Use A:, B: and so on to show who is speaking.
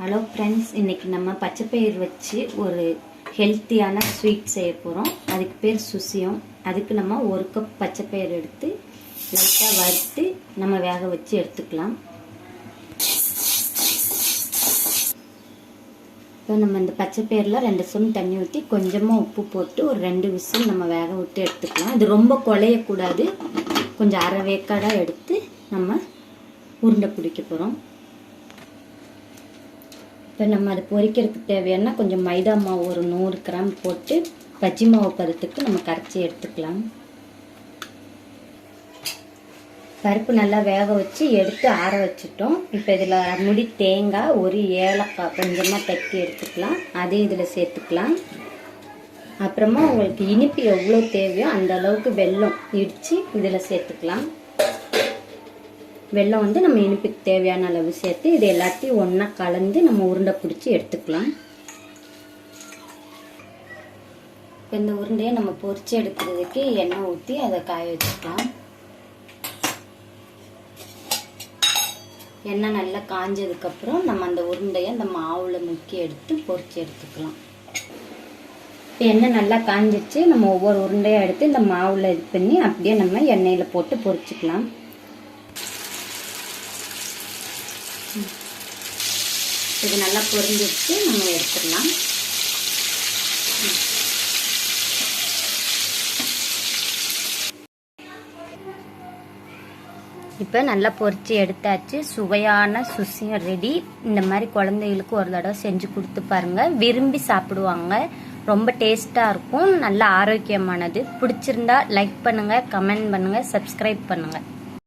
A: Hello friends இன்றைக்கி நம்ம பச்சைப்பயிர் வச்சு ஒரு ஹெல்த்தியான ஸ்வீட் செய்ய போகிறோம் அதுக்கு பேர் சுசியம். அதுக்கு நம்ம ஒரு கப் பச்சைப்பயிர் எடுத்து லைட்டாக வறுத்து நம்ம வேக வச்சு எடுத்துக்கலாம். இப்போ நம்ம இந்த பச்சைப்பயிரில் ரெண்டு ஸ்பூன் தண்ணி ஊற்றி கொஞ்சமாக உப்பு போட்டு ஒரு ரெண்டு விசில் நம்ம வேக விட்டு எடுத்துக்கலாம். இது ரொம்ப குழையக்கூடாது. கொஞ்சம் அரை வேக்காடாக எடுத்து நம்ம உருண்டை பிடிக்க போகிறோம் இப்போ நம்ம அது பொரிக்கிறதுக்கு தேவையான கொஞ்சம் மைதா மாவு ஒரு நூறு கிராம் போட்டு பஜ்ஜி மாவு பருத்துக்கு நம்ம கரைச்சி எடுத்துக்கலாம். பருப்பு நல்லா வேக வச்சு எடுத்து ஆற வச்சுட்டோம். இப்போ இதில் முடி தேங்காய் ஒரு ஏலக்காய் கொஞ்சமாக தட்டி எடுத்துக்கலாம். அதையும் இதில் சேர்த்துக்கலாம். அப்புறமா உங்களுக்கு இனிப்பு எவ்வளோ தேவையோ அந்த அளவுக்கு வெல்லம் இடித்து இதில் சேர்த்துக்கலாம். வெல்லம் வந்து நம்ம இனிப்புக்கு தேவையான அளவு சேர்த்து இது எல்லாத்தையும் ஒன்றா கலந்து நம்ம உருண்டை பிடிச்சி எடுத்துக்கலாம். இப்போ இந்த உருண்டையை நம்ம பொறிச்சு எடுக்கிறதுக்கு எண்ணெய் ஊற்றி அதை காய வச்சுக்கலாம். எண்ணெய் நல்லா காஞ்சதுக்கப்புறம் நம்ம அந்த உருண்டையை அந்த மாவில் முக்கி எடுத்து பொறிச்சு எடுத்துக்கலாம். இப்போ எண்ணெய் நல்லா காஞ்சிச்சு நம்ம ஒவ்வொரு உருண்டையாக எடுத்து இந்த மாவில் இது பண்ணி அப்படியே நம்ம எண்ணெயில் போட்டு பொரிச்சுக்கலாம். இது நல்லா பொரிஞ்சிடுச்சு நம்ம எடுத்துடலாம். இப்போ நல்லா பொரிச்சு எடுத்தாச்சு. சுவையான சுசியம் ரெடி இந்த மாதிரி குழந்தைகளுக்கு ஒரு தடவை செஞ்சு கொடுத்து பாருங்க. விரும்பி சாப்பிடுவாங்க. ரொம்ப டேஸ்டாக இருக்கும். நல்ல ஆரோக்கியமானது. பிடிச்சிருந்தா லைக் பண்ணுங்கள் கமெண்ட் பண்ணுங்கள் சப்ஸ்கிரைப் பண்ணுங்கள்